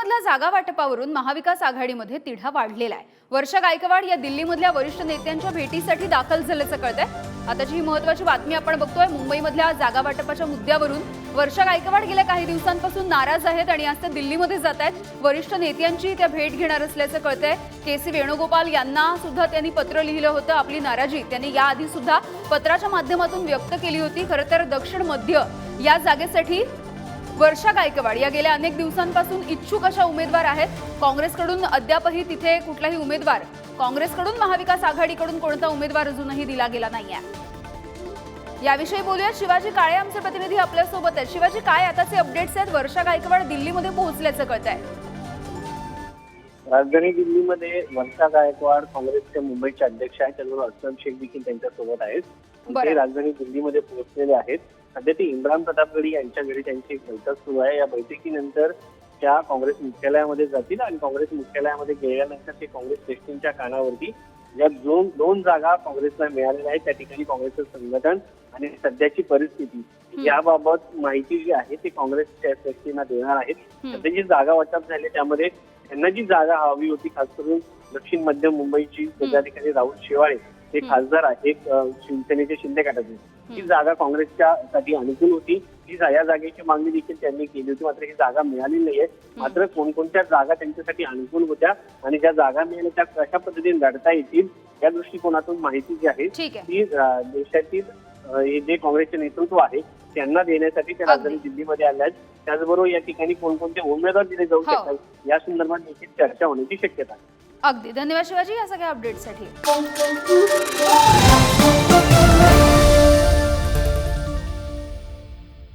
दिल्लीमधल्या जागा वाटपावरून महाविकास आघाडीमध्ये तिढा वाढलेला आहे. वर्षा गायकवाड या दिल्लीमधल्या वरिष्ठ नेत्यांच्या भेटीसाठी दाखल झाल्याचं कळतंय. आताची ही महत्वाची बातमी आपण बघतोय मुंबईमधल्या जागा वाटपाच्या मुद्द्यावरून वर्षा गायकवाड गेल्या काही दिवसांपासून नाराज आहेत आणि आज त्या दिल्लीमध्ये जात आहेत. वरिष्ठ नेत्यांची त्या भेट घेणार असल्याचं कळतंय. के सी वेणुगोपाल यांना सुद्धा त्यांनी पत्र लिहिलं होतं आपली नाराजी. त्यांनी याआधी सुद्धा पत्राच्या माध्यमातून व्यक्त केली होती. खरं तर दक्षिण मध्य या जागेसाठी वर्षा गायकवाड. या गेल्या अनेक दिवसांपासून इच्छुक अशा उमेदवार आहेत. काँग्रेसकडून अद्यापही तिथे कुठलाही उमेदवार काँग्रेसकडून महाविकास आघाडीकडून कोणता उमेदवार अजूनही दिला गेला नाहीये. याविषयी बोलूया शिवाजी काळे आमचे प्रतिनिधी आपल्यासोबत आहेत. शिवाजी काय आताचे अपडेट्स आहेत? वर्षा गायकवाड दिल्लीमध्ये पोहोचल्याचं कळत आहे राजधानी दिल्लीमध्ये वर्षा गायकवाड काँग्रेसचे मुंबईचे अध्यक्ष आहेत. त्याचबरोबर अस्लम शेख देखील त्यांच्यासोबत आहेत. ते राजधानी दिल्लीमध्ये पोहोचलेले आहेत. सध्या ते इम्रान प्रतापगडी यांच्या घरी त्यांची एक बैठक सुरू आहे. या बैठकीनंतर त्या काँग्रेस मुख्यालयामध्ये जातील आणि काँग्रेस मुख्यालयामध्ये गेल्यानंतर ते काँग्रेस श्रेष्ठींच्या कानावरती ज्या दोन दोन जागा काँग्रेसला मिळालेल्या आहेत. त्या ठिकाणी काँग्रेसचं संघटन आणि सध्याची परिस्थिती याबाबत माहिती जी आहे ती काँग्रेसच्या श्रेष्ठींना देणार आहेत. सध्या जी जागा वाटप झाली त्यामध्ये त्यांना जी जागा हवी होती खास करून दक्षिण मध्य मुंबईची त्या ठिकाणी राहुल शेवाळे हे. खासदार आहेत शिवसेनेचे शिंदे गटाचे. ही जागा काँग्रेसच्या साठी अनुकूल होती. ही जा- या जागेची मागणी देखील त्यांनी केली होती मात्र ही जागा मिळाली नाहीये. मात्र कोणकोणत्या जागा त्यांच्यासाठी अनुकूल होत्या आणि ज्या जागा मिळाल्या त्या कशा पद्धतीने लढता येतील या दृष्टिकोनातून माहिती जी आहे ती देशातील हे जे काँग्रेसचे नेतृत्व आहे त्यांना देण्यासाठी ते राजधानी दिल्लीमध्ये आले आहेत. त्याचबरोबर या ठिकाणी कोणकोणते उमेदवार दिले जाऊ हो. शकतात या संदर्भात देखील चर्चा होण्याची शक्यता आहे. अगदी. धन्यवाद शिवाजी या सगळ्या अपडेटसाठी